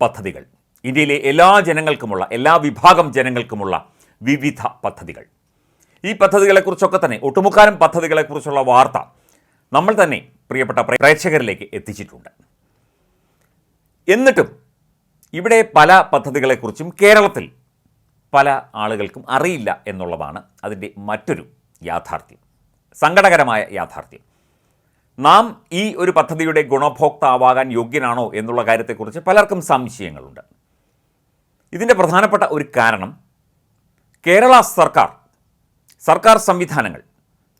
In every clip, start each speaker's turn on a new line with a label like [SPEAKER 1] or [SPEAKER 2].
[SPEAKER 1] പദ്ധതികൾ. ഇന്ത്യയിലെ എല്ലാ ജനങ്ങൾക്കുമുള്ള എല്ലാ വിഭാഗം ജനങ്ങൾക്കുമുള്ള വിവിധ പദ്ധതികൾ. ഈ പദ്ധതികളെക്കുറിച്ചൊക്കെ തന്നെ ഒട്ടുമുക്കാലും പദ്ധതികളെക്കുറിച്ചുള്ള വാർത്ത നമ്മൾ തന്നെ പ്രിയപ്പെട്ട പ്രേക്ഷകരിലേക്ക് എത്തിച്ചിട്ടുണ്ട്. എന്നിട്ടും ഇവിടെ പല പദ്ധതികളെക്കുറിച്ചും കേരളത്തിൽ പല ആളുകൾക്കും അറിയില്ല എന്നുള്ളതാണ് അതിന്റെ മറ്റൊരു യാഥാർത്ഥ്യം സങ്കടകരമായ യാഥാർത്ഥ്യം. നാം ഈ ഒരു പദ്ധതിയുടെ ഗുണഭോക്താവാകാൻ യോഗ്യനാണോ എന്നുള്ള കാര്യത്തെക്കുറിച്ച് പലർക്കും സംശയങ്ങളുണ്ട്. ഇതിന്റെ പ്രധാനപ്പെട്ട ഒരു കാരണം കേരള സർക്കാർ സർക്കാർ സംവിധാനങ്ങൾ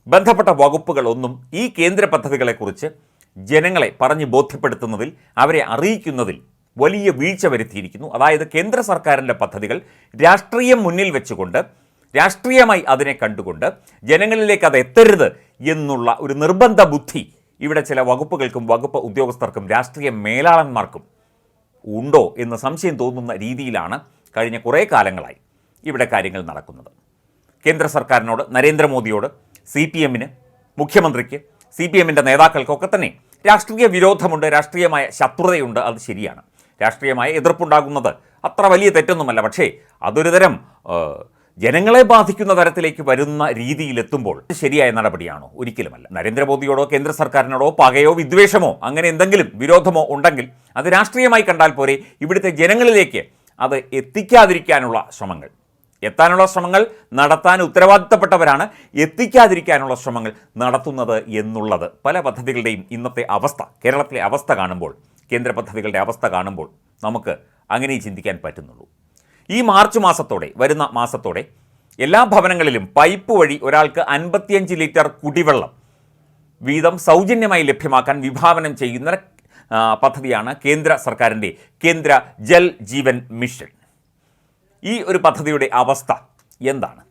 [SPEAKER 1] ബന്ധപ്പെട്ട വകുപ്പുകളൊന്നും ഈ കേന്ദ്ര പദ്ധതികളെക്കുറിച്ച് ജനങ്ങളെ പറഞ്ഞ് ബോധ്യപ്പെടുത്തുന്നതിൽ അവരെ അറിയിക്കുന്നതിൽ വലിയ വീഴ്ച വരുത്തിയിരിക്കുന്നു. അതായത് കേന്ദ്ര സർക്കാരിന്റെ പദ്ധതികൾ രാഷ്ട്രീയം മുന്നിൽ വെച്ചുകൊണ്ട് രാഷ്ട്രീയമായി അതിനെ കണ്ടുകൊണ്ട് ജനങ്ങളിലേക്ക് അത് എത്തരുത് എന്നുള്ള ഒരു നിർബന്ധ ബുദ്ധി ഇവിടെ ചില വകുപ്പുകൾക്കും വകുപ്പ് ഉദ്യോഗസ്ഥർക്കും രാഷ്ട്രീയ മേലാളന്മാർക്കും ഉണ്ടോ എന്ന് സംശയം തോന്നുന്ന രീതിയിലാണ് കഴിഞ്ഞ കുറേ കാലങ്ങളായി ഇവിടെ കാര്യങ്ങൾ നടക്കുന്നത്. കേന്ദ്ര സർക്കാരിനോട് നരേന്ദ്രമോദിയോട് സി പി എമ്മിന് മുഖ്യമന്ത്രിക്ക് സി പി എമ്മിന്റെ നേതാക്കൾക്കൊക്കെ തന്നെ രാഷ്ട്രീയ വിരോധമുണ്ട് രാഷ്ട്രീയമായ ശത്രുതയുണ്ട് അത് ശരിയാണ്. രാഷ്ട്രീയമായ എതിർപ്പുണ്ടാകുന്നത് അത്ര വലിയ തെറ്റൊന്നുമല്ല. പക്ഷേ അതൊരു തരം ജനങ്ങളെ ബാധിക്കുന്ന തരത്തിലേക്ക് വരുന്ന രീതിയിലെത്തുമ്പോൾ ശരിയായ നടപടിയാണോ? ഒരിക്കലുമല്ല. നരേന്ദ്രമോദിയോടോ കേന്ദ്ര സർക്കാരിനോടോ പകയോ വിദ്വേഷമോ അങ്ങനെ എന്തെങ്കിലും വിരോധമോ ഉണ്ടെങ്കിൽ അത് രാഷ്ട്രീയമായി കണ്ടാൽ പോരെ ഇവിടുത്തെ ജനങ്ങളിലേക്ക് അത് എത്തിക്കാതിരിക്കാനുള്ള ശ്രമങ്ങൾ. എത്താനുള്ള ശ്രമങ്ങൾ നടത്താൻ ഉത്തരവാദിത്തപ്പെട്ടവരാണ് എത്തിക്കാതിരിക്കാനുള്ള ശ്രമങ്ങൾ നടത്തുന്നത് എന്നുള്ളത്. പല പദ്ധതികളുടെയും ഇന്നത്തെ അവസ്ഥ കേരളത്തിലെ അവസ്ഥ കാണുമ്പോൾ കേന്ദ്ര പദ്ധതികളുടെ അവസ്ഥ കാണുമ്പോൾ നമുക്ക് അങ്ങനെ ചിന്തിക്കാൻ പറ്റുന്നുള്ളൂ. ഈ മാർച്ച് മാസത്തോടെ വരുന്ന മാസത്തോടെ എല്ലാ ഭവനങ്ങളിലും പൈപ്പ് വഴി ഒരാൾക്ക് അൻപത്തിയഞ്ച് ലിറ്റർ കുടിവെള്ളം വീതം സൗജന്യമായി ലഭ്യമാക്കാൻ വിഭാവനം ചെയ്യുന്ന പദ്ധതിയാണ് കേന്ദ്ര സർക്കാരിന്റെ കേന്ദ്ര ജൽ ജീവൻ മിഷൻ. ഈ ഒരു പദ്ധതിയുടെ അവസ്ഥ എന്താണ്?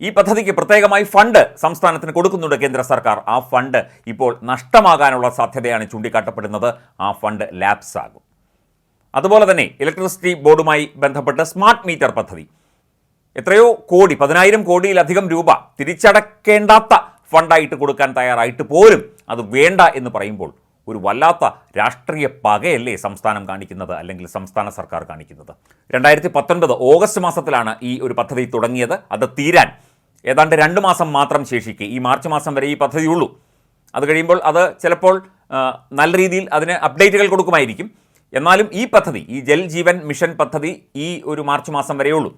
[SPEAKER 1] ഈ പദ്ധതിക്ക് പ്രത്യേകമായി ഫണ്ട് സംസ്ഥാനത്തിന് കൊടുക്കുന്നുണ്ട് കേന്ദ്ര സർക്കാർ. ആ ഫണ്ട് ഇപ്പോൾ നഷ്ടമാകാനുള്ള സാധ്യതയാണ് ചൂണ്ടിക്കാട്ടപ്പെടുന്നത്. ആ ഫണ്ട് ലാപ്സ് ആകും അതുപോലെ തന്നെ ഇലക്ട്രിസിറ്റി ബോർഡുമായി ബന്ധപ്പെട്ട് സ്മാർട്ട് മീറ്റർ പദ്ധതി. എത്രയോ കോടി പതിനായിരം കോടിയിലധികം രൂപ തിരിച്ചടക്കേണ്ടാത്ത ഫണ്ടായിട്ട് കൊടുക്കാൻ തയ്യാറായിട്ട് പോലും അത് വേണ്ട എന്ന് പറയുമ്പോൾ ഒരു വല്ലാത്ത രാഷ്ട്രീയ പകയല്ലേ സംസ്ഥാനം കാണിക്കുന്നത് അല്ലെങ്കിൽ സംസ്ഥാന സർക്കാർ കാണിക്കുന്നത്. രണ്ടായിരത്തി പത്തൊൻപത് ഓഗസ്റ്റ് മാസത്തിലാണ് ഈ ഒരു പദ്ധതി തുടങ്ങിയത്. അത് തീരാൻ ഏതാണ്ട് രണ്ട് മാസം മാത്രം ശേഷിക്കെ ഈ മാർച്ച് മാസം വരെ ഈ പദ്ധതി ഉള്ളൂ അത് കഴിയുമ്പോൾ അത് ചിലപ്പോൾ നല്ല രീതിയിൽ അതിന് അപ്ഡേറ്റുകൾ കൊടുക്കുമായിരിക്കും. എന്നാലും ഈ പദ്ധതി ഈ ജൽ ജീവൻ മിഷൻ പദ്ധതി ഈ ഒരു മാർച്ച് മാസം വരെയുള്ളൂ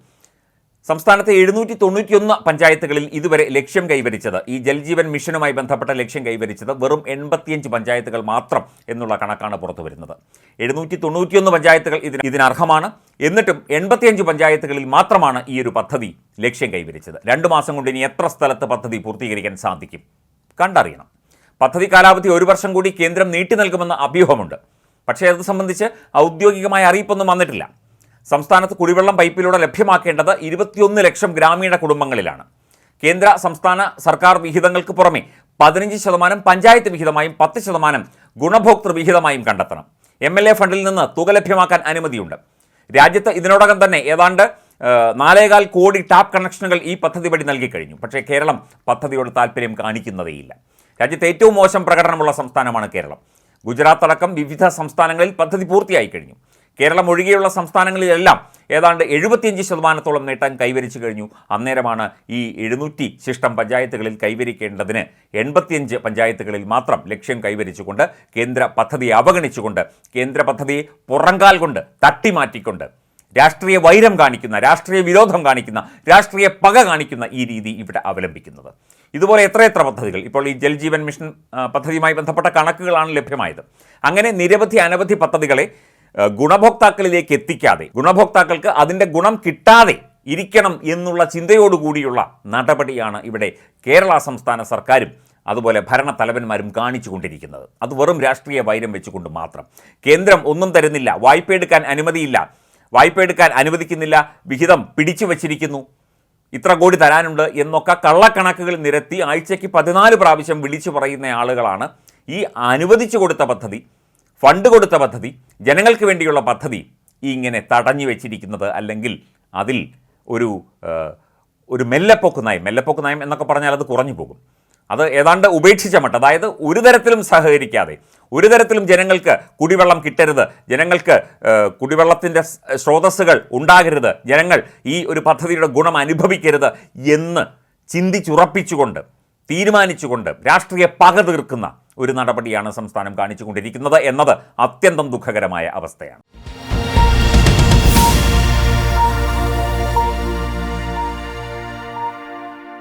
[SPEAKER 1] സംസ്ഥാനത്തെ എഴുന്നൂറ്റി തൊണ്ണൂറ്റിയൊന്ന് പഞ്ചായത്തുകളിൽ ഇതുവരെ ലക്ഷ്യം കൈവരിച്ചത് ഈ ജൽജീവൻ മിഷനുമായി ബന്ധപ്പെട്ട ലക്ഷ്യം കൈവരിച്ചത് വെറും എൺപത്തിയഞ്ച് പഞ്ചായത്തുകൾ മാത്രം എന്നുള്ള കണക്കാണ് പുറത്തു വരുന്നത്. എഴുന്നൂറ്റി തൊണ്ണൂറ്റിയൊന്ന് പഞ്ചായത്തുകൾ ഇതിന് ഇതിനർഹമാണ്. എന്നിട്ടും എൺപത്തിയഞ്ച് പഞ്ചായത്തുകളിൽ മാത്രമാണ് ഈ ഒരു പദ്ധതി ലക്ഷ്യം കൈവരിച്ചത്. രണ്ട് മാസം കൊണ്ട് ഇനി എത്ര സ്ഥലത്ത് പദ്ധതി പൂർത്തീകരിക്കാൻ സാധിക്കും? കണ്ടറിയണം. പദ്ധതി കാലാവധി ഒരു വർഷം കൂടി കേന്ദ്രം നീട്ടി നൽകുമെന്ന അഭ്യൂഹമുണ്ട്. പക്ഷേ അത് സംബന്ധിച്ച് ഔദ്യോഗികമായ അറിയിപ്പൊന്നും വന്നിട്ടില്ല. സംസ്ഥാനത്ത് കുടിവെള്ളം പൈപ്പിലൂടെ ലഭ്യമാക്കേണ്ടത് ഇരുപത്തിയൊന്ന് ലക്ഷം ഗ്രാമീണ കുടുംബങ്ങളിലാണ്. കേന്ദ്ര സംസ്ഥാന സർക്കാർ വിഹിതങ്ങൾക്ക് പുറമെ പതിനഞ്ച് ശതമാനം പഞ്ചായത്ത് വിഹിതമായും പത്ത് ശതമാനം ഗുണഭോക്തൃ വിഹിതമായും കണ്ടെത്തണം. എം എൽ എ ഫണ്ടിൽ നിന്ന് തുക ലഭ്യമാക്കാൻ അനുമതിയുണ്ട്. രാജ്യത്ത് ഇതിനോടകം തന്നെ ഏതാണ്ട് നാലേകാൽ കോടി ടാപ്പ് കണക്ഷനുകൾ ഈ പദ്ധതി വഴി നൽകിക്കഴിഞ്ഞു പക്ഷേ കേരളം പദ്ധതിയോട് താല്പര്യം കാണിക്കുന്നതേയില്ല. രാജ്യത്ത് ഏറ്റവും മോശം പ്രകടനമുള്ള സംസ്ഥാനമാണ് കേരളം. ഗുജറാത്ത് അടക്കം വിവിധ സംസ്ഥാനങ്ങളിൽ പദ്ധതി പൂർത്തിയായി കഴിഞ്ഞു. കേരളം ഒഴികെയുള്ള സംസ്ഥാനങ്ങളിലെല്ലാം ഏതാണ്ട് എഴുപത്തിയഞ്ച് ശതമാനത്തോളം നേട്ടം കൈവരിച്ചു കഴിഞ്ഞു. അന്നേരമാണ് ഈ എഴുന്നൂറ്റി ശിഷ്ടം പഞ്ചായത്തുകളിൽ കൈവരിക്കേണ്ടതിന് എൺപത്തിയഞ്ച് പഞ്ചായത്തുകളിൽ മാത്രം ലക്ഷ്യം കൈവരിച്ചുകൊണ്ട് കേന്ദ്ര പദ്ധതിയെ അവഗണിച്ചുകൊണ്ട് കേന്ദ്ര പദ്ധതിയെ പുറങ്കാൽ കൊണ്ട് തട്ടിമാറ്റിക്കൊണ്ട് രാഷ്ട്രീയ വൈരം കാണിക്കുന്ന രാഷ്ട്രീയ വിരോധം കാണിക്കുന്ന രാഷ്ട്രീയ പക കാണിക്കുന്ന ഈ രീതി ഇവിടെ അവലംബിക്കുന്നത്. ഇതുപോലെ എത്രയെത്ര പദ്ധതികൾ? ഇപ്പോൾ ഈ ജൽജീവൻ മിഷൻ പദ്ധതിയുമായി ബന്ധപ്പെട്ട കണക്കുകളാണ് ലഭ്യമായത്. അങ്ങനെ നിരവധി അനവധി പദ്ധതികളെ ഗുണഭോക്താക്കളിലേക്ക് എത്തിക്കാതെ ഗുണഭോക്താക്കൾക്ക് അതിന്റെ ഗുണം കിട്ടാതെ ഇരിക്കണം എന്നുള്ള ചിന്തയോടുകൂടിയുള്ള നടപടിയാണ് ഇവിടെ കേരള സംസ്ഥാന സർക്കാരും അതുപോലെ ഭരണത്തലവന്മാരും കാണിച്ചുകൊണ്ടിരിക്കുന്നത്. അത് വെറും രാഷ്ട്രീയ വൈരം വെച്ചുകൊണ്ട് മാത്രം. കേന്ദ്രം ഒന്നും തരുന്നില്ല വായ്പ എടുക്കാൻ അനുമതിയില്ല. വായ്പ എടുക്കാൻ അനുവദിക്കുന്നില്ല വിഹിതം പിടിച്ചു വച്ചിരിക്കുന്നു ഇത്ര കോടി തരാനുണ്ട് എന്നൊക്കെ കള്ളക്കണക്കുകൾ നിരത്തി ആഴ്ചയ്ക്ക് പതിനാല് പ്രാവശ്യം വിളിച്ചു പറയുന്ന ആളുകളാണ് ഈ അനുവദിച്ചു കൊടുത്ത പദ്ധതി ഫണ്ട് കൊടുത്ത പദ്ധതി ജനങ്ങൾക്ക് വേണ്ടിയുള്ള പദ്ധതി ഇങ്ങനെ തടഞ്ഞു വെച്ചിരിക്കുന്നത് അല്ലെങ്കിൽ അതിൽ ഒരു ഒരു മെല്ലപ്പൊക്ക് നയം മെല്ലപ്പൊക്ക് നയം എന്നൊക്കെ പറഞ്ഞാൽ അത് കുറഞ്ഞു പോകും. അത് ഏതാണ്ട് ഉപേക്ഷിച്ച മട്ട്. അതായത് ഒരു തരത്തിലും സഹകരിക്കാതെ ഒരു തരത്തിലും ജനങ്ങൾക്ക് കുടിവെള്ളം കിട്ടരുത് ജനങ്ങൾക്ക് കുടിവെള്ളത്തിന്റെ സ്രോതസ്സുകൾ ഉണ്ടാകരുത് ജനങ്ങൾ ഈ ഒരു പദ്ധതിയുടെ ഗുണം അനുഭവിക്കരുത് എന്ന് ചിന്തിച്ചുറപ്പിച്ചുകൊണ്ട് തീരുമാനിച്ചുകൊണ്ട് രാഷ്ട്രീയ പക തീർക്കുന്ന ഒരു നടപടിയാണ് സംസ്ഥാനം കാണിച്ചുകൊണ്ടിരിക്കുന്നത് എന്നത് അത്യന്തം ദുഃഖകരമായ അവസ്ഥയാണ്.